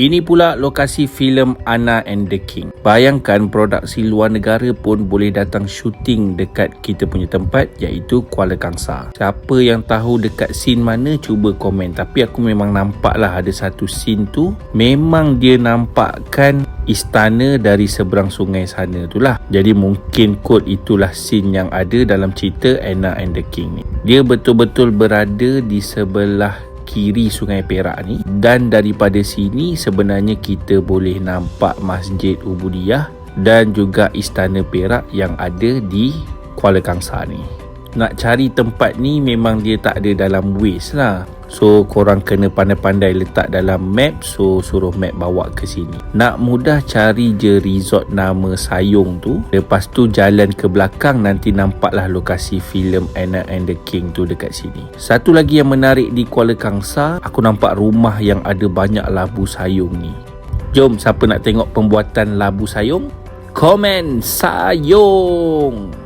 Ini pula lokasi filem Anna and the King. Bayangkan produksi luar negara pun boleh datang syuting dekat kita punya tempat iaitu Kuala Kangsar. Siapa yang tahu dekat scene mana cuba komen. Tapi aku memang nampak lah ada satu scene tu memang dia nampakkan istana dari seberang sungai sana tu lah. Jadi mungkin kot itulah scene yang ada dalam cerita Anna and the King ni. Dia betul-betul berada di sebelah kiri Sungai Perak ni dan daripada sini sebenarnya kita boleh nampak Masjid Ubudiyah dan juga Istana Perak yang ada di Kuala Kangsar ni. Nak cari tempat ni memang dia tak ada dalam Waze lah. So korang kena pandai-pandai letak dalam map. So suruh map bawa ke sini. Nak mudah cari je resort nama Sayung tu. Lepas tu jalan ke belakang Nanti nampaklah lokasi filem Anna and the King tu dekat sini. Satu lagi yang menarik di Kuala Kangsar Aku nampak rumah yang ada banyak labu sayung ni. Jom siapa nak tengok pembuatan labu sayung? Komen sayung